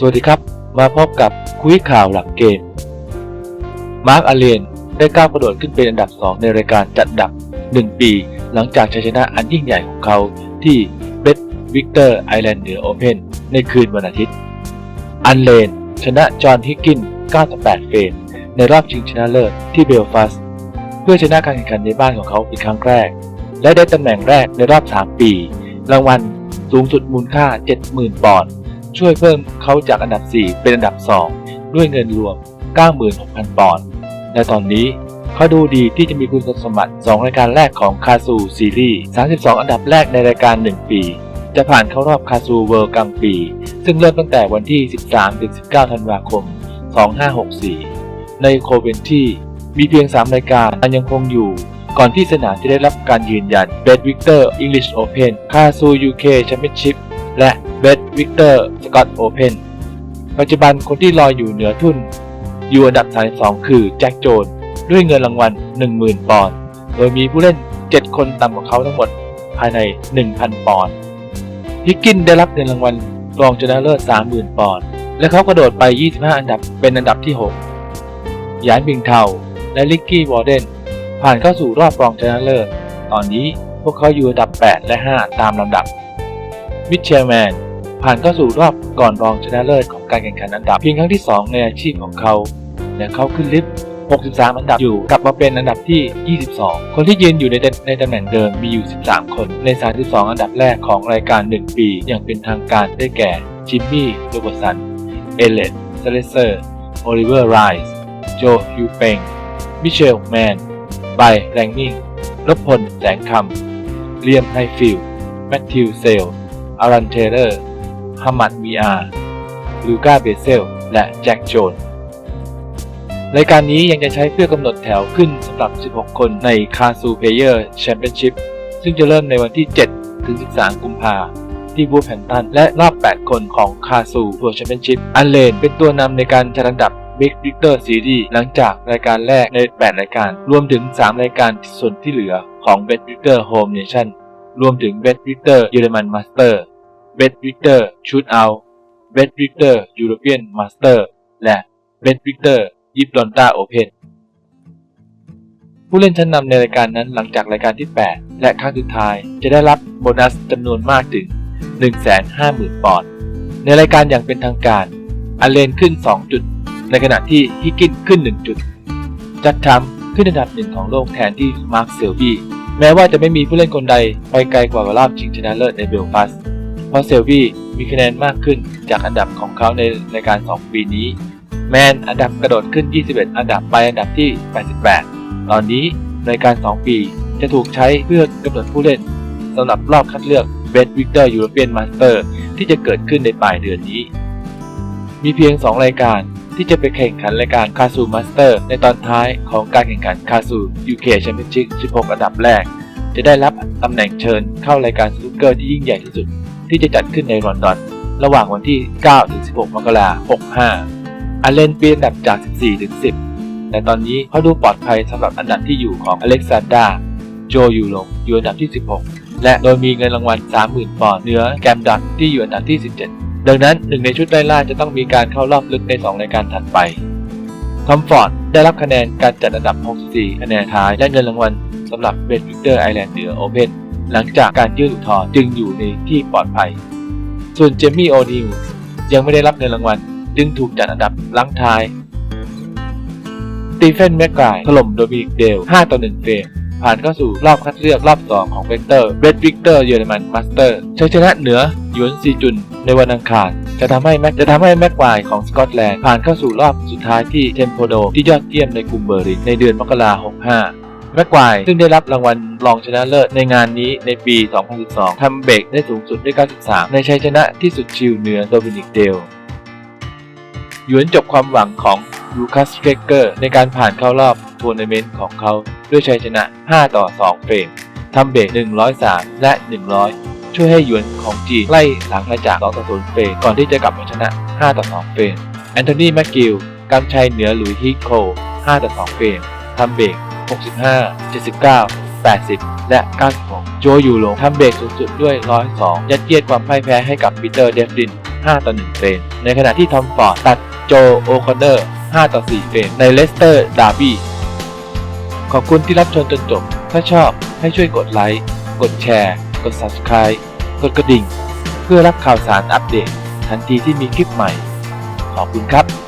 สวัสดีครับ มาพบกับคุยข่าวหลังเกม มาร์คอาเลียนได้ก้าวกระโดดขึ้นเป็นอันดับ 2 ในรายการจัดอันดับ 1 ปี หลังจากชัยชนะอันยิ่งใหญ่ของเขาที่เบสวิกเตอร์ไอแลนด์เหนือโอเพนในคืนวันอาทิตย์ อันเลน ชนะจอห์นฮิกกิน 98 เฟรมในรอบชิงชนะเลิศที่เบลฟาสเพื่อชนะการแข่งขันในบ้านของเขาเป็นครั้งแรก และได้ตำแหน่งแรกในรอบ 3 ปี รางวัลสูงสุดมูลค่า 70,000 ปอนด์ ช่วยเพิ่มเขาจากอันดับ 4 เป็นอันดับ 2 ด้วยเงินรวม 96,000 ปอนด์และตอนนี้เขาดูดีที่จะมีคุณสมบัติ 2 รายการแรกของคาซูซีรีส์32 อันดับแรกในรายการ 1 ปี จะผ่านเข้ารอบคาซูเวิลด์กลางปี ซึ่งเริ่มตั้งแต่วันที่ 13-19 ธันวาคม 2564 ในโคเวนที่มีเพียง 3 รายการยังคงอยู่ ก่อนที่สนามจะได้รับการยืนยันเบ d วิกเตอร์อังกฤษโอเพนคาซูยูเคแชมเปี้ยนชิพและ เบ d วิกเตอร์สกอตโอเพนปัจจุบันคนที่ลอยอยู่เหนือทุน อยู่อันดับ32คือแจ็คโจนด้วยเงินรางวัล 10,000 ปอนด์ โดยมีผู้เล่น 7 คนต่ำกว่าเขาทั้งหมดภายใน 1,000 ปอนด์ ฮิกกินได้รับเงินรางวัลรองชนะเลิศ 30,000 ปอนด์ และเขากระโดดไป 25 อันดับเป็นอันดับที่ 6 ยานบิงเทาและลิกกี้วอร์เดนผ่านเข้าสู่รอบรองชนะเลิศ ตอนนี้พวกเขาอยู่อันดับ 8 และ 5 ตามลำดับ มิเชลแมน ผ่านเข้าสู่รอบก่อนรองชนะเลิศของการแข่งขันอันดับเพียงครั้งที่ 2 ในอาชีพของเขาและเขาขึ้นลิฟต์ 63 อันดับอยู่กลับมาเป็นอันดับที่ 22 คนที่ยืนอยู่ในตในตำแหน่งเดิมมีอยู่ 13 คนใน 32 อันดับแรกของรายการ 1 ปี อย่างเป็นทางการได้แก่ จิมมี่โรเบอร์สัน เอเลตเซเลเซอร์ โอลิเวอร์ไรส์โจฮิวเปงมิเชลแมนไบแรงนิงรบพลแสงคำเลียมไฮฟิลแมทธิวเซลอารันเทเลอร์ ฮัมมัดวีอาร์ลูก้าเบเซล และแจ็คโจนรายการนี้ยังจะใช้เพื่อกำหนดแถวขึ้นสำหรับ 16 คนในคาซูเพเยอร์แชมเปี้ยนชิพซึ่งจะเริ่มในวันที่ 7 ถึง 13 กุมภาที่บูแพนตัน และรอบ 8 คนของคาซูทัวร์แชมเปี้ยนชิพอันเลนเป็นตัวนำในการจัดอันดับ Big Victor Series หลังจากรายการแรกใน 8 รายการ รวมถึง 3 รายการส่วนที่เหลือของ Best Victor Home Nation รวมถึง Best Victor เยอรมัน Master Best Victor Shootout Best Victor European Master และ Best Victor ยิปดอนต้าโอเพนผู้เล่นชั้นนำในรายการนั้นหลังจากรายการที่ 8 และครั้งสุดท้ายจะได้รับโบนัสจำนวนมากถึง 150,000 ปอนด์ในรายการอย่างเป็นทางการอเลนขึ้น 2 จุด ในขณะที่ฮิกกินขึ้น 1 จุด จัดทำขึ้นอันดับหนึ่งของโลกแทนที่มาร์คเซลบี้แม้ว่าจะไม่มีผู้เล่นคนใดไปไกลกว่ารอบชิงชนะเลิศในเบลฟาสต์ เพราะเซลบี้มีคะแนนมากขึ้นจากอันดับของเขาในรายการ 2 ปีนี้ แมนอันดับกระโดดขึ้น 21 อันดับไปอันดับที่ 88 ตอนนี้รายการ 2 ปีจะถูกใช้เพื่อกำหนดผู้เล่นสำหรับรอบคัดเลือก Best Victor European Master ที่จะเกิดขึ้นในปลายเดือนนี้ มีเพียง 2 รายการที่จะไปแข่งขันรายการ k a z u Master ในตอนท้ายของการแข่งขัน k a z u UK Championship 16 อันดับแรก จะได้รับตำแหน่งเชิญเข้ารายการสนุกเกอร์ที่ยิ่งใหญ่ที่สุด ที่จะจัดขึ้นในลอนดอน ระหว่างวันที่9-16 มกราคม 65อันเลนเปลี่ยนอันดับจาก 14 ถึง 10 แต่ตอนนี้เขาดูปลอดภัยสำหรับอันดับที่อยู่ของอเล็กซานดราโจยูโรอยู่อันดับที่ 16 และโดยมีเงินรางวัล 30,000 ปอนด์เหนือแกมดักที่อยู่อันดับที่ 17 ดังนั้นหนึ่งในชุดไล่ล่าจะต้องมีการเข้ารอบลึกใน 2 รายการถัดไป คอมฟอร์ดได้รับคะแนนการจัดอันดับ 64 คะแนนท้ายและเงินรางวัลสำหรับเบนวิกเตอร์ไอแลนด์เหนือโอเพนหลังจากการยื่นอุทธรณ์จึงอยู่ในที่ปลอดภัย ส่วนเจมี่โอนิลยังไม่ได้รับเงินรางวัลจึงถูกจัดอันดับลังท้ายสตีเฟนแมกกายถล่มโดมินิกเดล 5 ต่อ 1 เฟรม ผ่านเข้าสู่รอบคัดเลือกรอบ 2 ของเวกเตอร์เบดวิกเตอร์เยอรมันมาสเตอร์ชัยชนะเหนือหยวนซีจุนในวันอังคารจะทำให้แม็กจะทำให้แม็กไวของสกอตแลนด์ผ่านเข้าสู่รอบสุดท้ายที่เทมโพโดที่ยอดเยี่ยมในกรุงเบอร์ลินในเดือนมกราคม65แม็กไวร์ซึ่งได้รับรางวัลรองชนะเลิศในงานนี้ในปี 2012 ทำเบรกได้สูงสุดด้วย 93 ในชัยชนะที่สุดชิลเหนือโดมินิกเดลหยวนจบความหวังของลูคัสเฟกเกอร์ในการผ่านเข้ารอบทัวร์นาเมนต์ของเขา ด้วยชัยชนะ 5 ต่อ 2 เฟรมทำเบรก103 และ 100 ช่วยให้หยวนของจีนไล่หลังมาจาก2ต่อ0เฟรมก่อนที่จะกลับมาชนะ 5 ต่อ 2 เฟรมแอนโทนีแมคกิลกำชัยเหนือหลุยฮิโค 5 ต่อ 2 เฟรมทำเบรก65 79 80 และ 96 โจยูโรทำเบรกสูงสุดด้วย 102 ยัดเยียดความพ่ายแพ้ให้กับปีเตอร์เดฟลิน 5 ต่อ 1 เฟรม ในขณะที่ทอมฟอร์ดตัดโจโอคอนเนอร์ 5 ต่อ 4 เฟรม ในเลสเตอร์ดาร์บี้ ขอบคุณที่รับชมจนจบ ถ้าชอบให้ช่วยกดไลค์ กดแชร์ กด Subscribe กดกระดิ่ง เพื่อรับข่าวสารอัปเดต ทันทีที่มีคลิปใหม่ ขอบคุณครับ